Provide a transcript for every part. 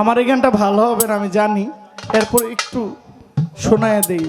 আমার এই গানটা ভালো হবে না আমি জানি। এরপর একটু শোনায় দেই।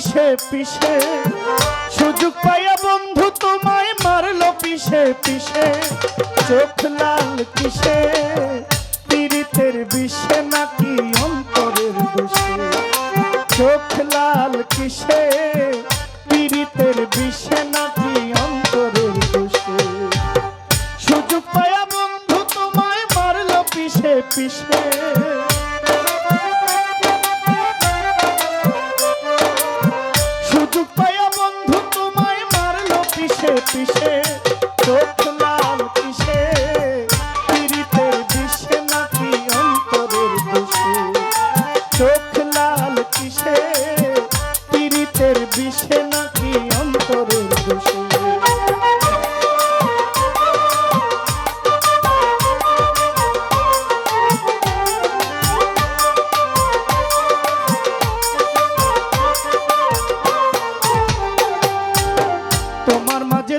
পিছে পিছে সুযোগ পাইয়া বন্ধু তোমায় মারলো পিছে পিছে চোখ লাল কিসে?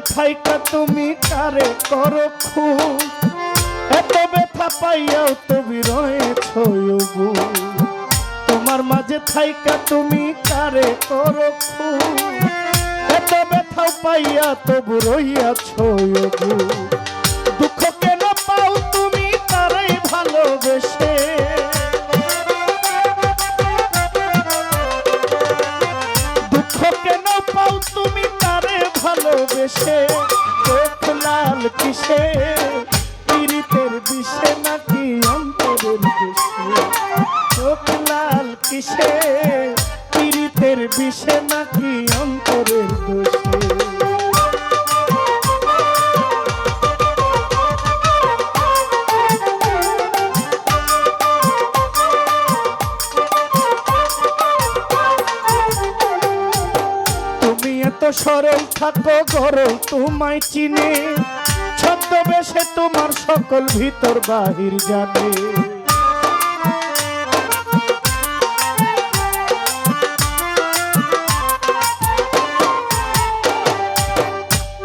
থাইকা তুমি কারে করো খুব এত ব্যথা পাইয়াও তুমি রয়েছ তোমার মাঝে থাইকা তুমি কারে করো খুব এত ব্যথা পাইয়া তবু রইয়াছ ভালোবেসে, চোখ লাল কিসে? পীড়িতের বিষে নাকি অন্তরের বিষে? চোখ লাল কিসে? পীড়িতের বিষে নাকি সরল থাকো গরল তোমায় চিনে। ছদ্মবেশে তোমার সকল ভিতর বাহির জানে।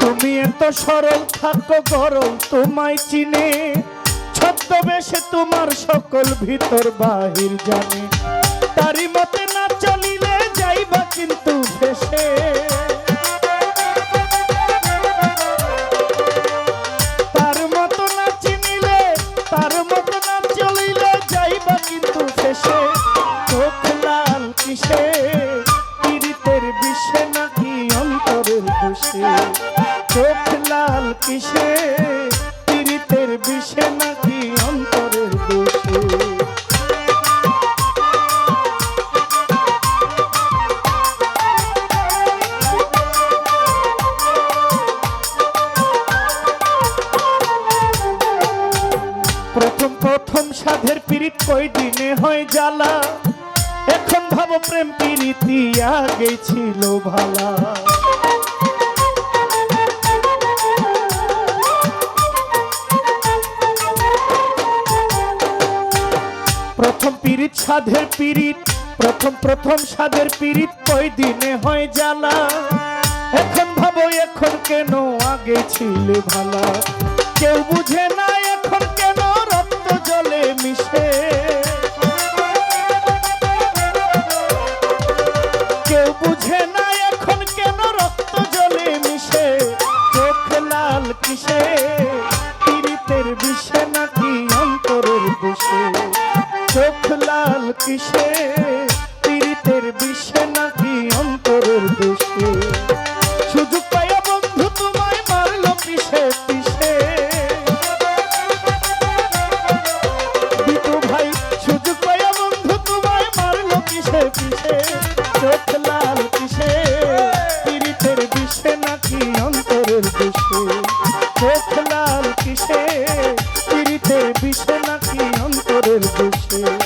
তুমি এত সরল থাকো গরল তোমায় চিনে। ছদ্মবেশে তোমার সকল ভিতর বাহির জানে। তারি মতে চোখ লাল কিসে? পীড়িতের বিষে নাকি অন্তরের দোষে? প্রথম প্রথম সাধের পীড়িত কই দিনে হয় জ্বালা? এখন ভাব প্রেম পীড়িতি আগে ছিল ভালা। সাধের পীড়িত, প্রথম প্রথম সাধের পীড়িত ওই দিনে হয় জ্বালা। এখন ভাবো, এখন কেন আগে ছিল ভালা? কেউ বুঝে না কিসে পীড়িতের বিষে নাকি অন্তরের দেশে সুযোগ পাইয়া বন্ধু তোমায় মারলো পিসে পিসে বিটু ভাই, সুযোগ পাইয়া বন্ধু তোমায় মারলো পিসে পিসে চোখ লাল পিসে পীড়িতের বিষে নাকি অন্তরের দেশে চোখ লাল কিসে পীড়িতের বিষে নাকি অন্তরের দেশে